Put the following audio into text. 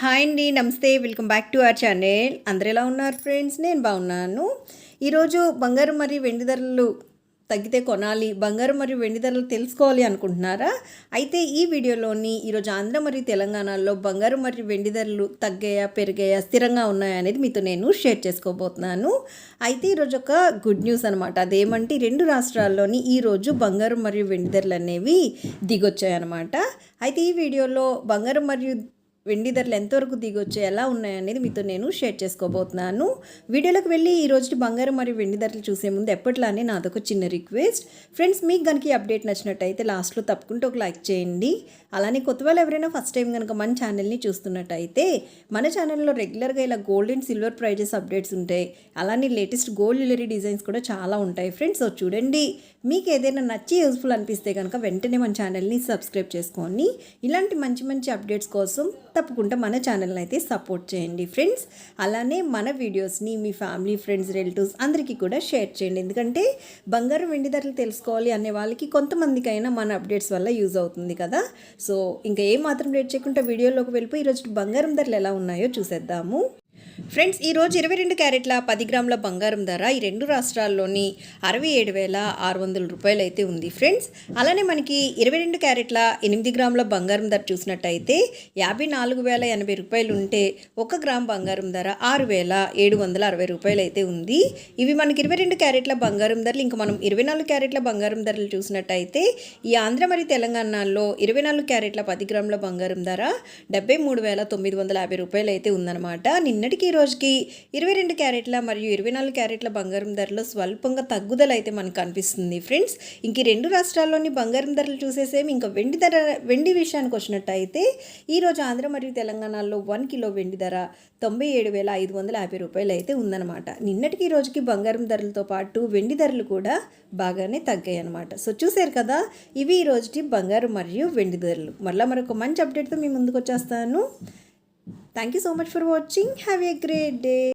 Hi అండి నమస్తే. Welcome back to our channel. అందరు ఎలా ఉన్నారు ఫ్రెండ్స్? నేను బాగున్నాను. ఈరోజు బంగారం మరియు వెండి ధరలు తగ్గితే కొనాలి బంగారు మరియు వెండి ధరలు తెలుసుకోవాలి అనుకుంటున్నారా? అయితే ఈ వీడియోలోని ఈరోజు ఆంధ్ర మరియు తెలంగాణలో బంగారు మరియు వెండి ధరలు తగ్గాయా పెరిగాయా స్థిరంగా ఉన్నాయా అనేది మీతో నేను షేర్ చేసుకోబోతున్నాను. అయితే ఈరోజు ఒక గుడ్ న్యూస్ అనమాట అదేమంటే రెండు రాష్ట్రాల్లోని ఈరోజు బంగారు మరియు వెండి ధరలు అనేవి దిగొచ్చాయన్నమాట. అయితే ఈ వీడియోలో బంగారం మరియు వెండి ధరలు ఎంతవరకు దిగొచ్చే ఎలా ఉన్నాయనేది మీతో నేను షేర్ చేసుకోబోతున్నాను. వీడియోలోకి వెళ్ళి ఈ రోజు బంగారం మరియు వెండి ధరలు చూసే ముందు ఎప్పట్లానే నాదొక చిన్న రిక్వెస్ట్. ఫ్రెండ్స్ మీకు కనుక ఈ అప్డేట్ నచ్చినట్టయితే లాస్ట్లో తప్పకుండా ఒక లైక్ చేయండి. అలానే కొత్త వాళ్ళు ఎవరైనా ఫస్ట్ టైం కనుక మన ఛానల్ని చూస్తున్నట్టయితే మన ఛానల్లో రెగ్యులర్గా ఇలా gold and silver prices updates ఉంటాయి. అలానే లేటెస్ట్ గోల్డ్ జ్యువెలరీ డిజైన్స్ కూడా చాలా ఉంటాయి ఫ్రెండ్స్. సో చూడండి మీకు ఏదైనా నచ్చి యూస్ఫుల్ అనిపిస్తే కనుక వెంటనే మన ఛానల్ని సబ్స్క్రైబ్ చేసుకొని ఇలాంటి మంచి మంచి అప్డేట్స్ కోసం తప్పకుండా మన ఛానల్ని అయితే సపోర్ట్ చేయండి ఫ్రెండ్స్. అలానే మన వీడియోస్ని మీ ఫ్యామిలీ ఫ్రెండ్స్ రిలేటివ్స్ అందరికీ కూడా షేర్ చేయండి. ఎందుకంటే బంగారం వెండి ధరలు తెలుసుకోవాలి అనే వాళ్ళకి కొంతమందికైనా మన అప్డేట్స్ వల్ల యూజ్ అవుతుంది కదా. సో ఇంకా ఏ మాత్రం లేట్ చేయకుండా వీడియోలోకి వెళ్ళిపోయి ఈరోజు బంగారం ధరలు ఎలా ఉన్నాయో చూసేద్దాము. ఫ్రెండ్స్ ఈరోజు ఇరవై రెండు క్యారెట్ల పది గ్రాముల బంగారం ధర ఈ రెండు రాష్ట్రాల్లోని అరవై ఏడు వేల ఆరు వందల రూపాయలు అయితే ఉంది. ఫ్రెండ్స్ అలానే మనకి ఇరవై రెండు క్యారెట్ల ఎనిమిది గ్రాముల బంగారం ధర చూసినట్టయితే యాభై నాలుగు వేల ఎనభై రూపాయలు ఉంటే ఒక గ్రామ్ బంగారం ధర ఆరు వేల ఏడు వందల అరవై రూపాయలు అయితే ఉంది. ఇవి మనకి ఇరవై రెండు క్యారెట్ల బంగారం ధరలు ఇంకా మనం ఇరవై నాలుగు క్యారెట్ల బంగారం ధరలు చూసినట్టయితే ఈ ఆంధ్ర మరియు తెలంగాణలో ఇరవై నాలుగు క్యారెట్ల పది గ్రాముల బంగారం ధర డెబ్బై మూడు వేల తొమ్మిది వందల యాభై రూపాయలు అయితే ఉందన్నమాట. నిన్నటికి ఈ రోజుకి ఇరవై రెండు క్యారెట్ల మరియు ఇరవై నాలుగు క్యారెట్ల బంగారం ధరలో స్వల్పంగా తగ్గుదల అయితే మనకు కనిపిస్తుంది ఫ్రెండ్స్. ఇంక రెండు రాష్ట్రాల్లోని బంగారం ధరలు చూసేసేమి ఇంకా వెండి ధర వెండి విషయానికి వచ్చినట్టయితే ఈరోజు ఆంధ్ర మరియు తెలంగాణలో వన్ కిలో వెండి ధర తొంభై ఏడు వేల ఐదు వందల యాభై రూపాయలు అయితే ఉందన్నమాట. నిన్నటికి ఈ రోజుకి బంగారం ధరలతో పాటు వెండి ధరలు కూడా బాగానే తగ్గాయి అనమాట సో చూశారు కదా ఇవి ఈ రోజుకి బంగారం మరియు వెండి ధరలు. మళ్ళీ మరొక మంచి అప్డేట్తో మీ ముందుకు వచ్చేస్తాను. Thank you so much for watching. Have a great day.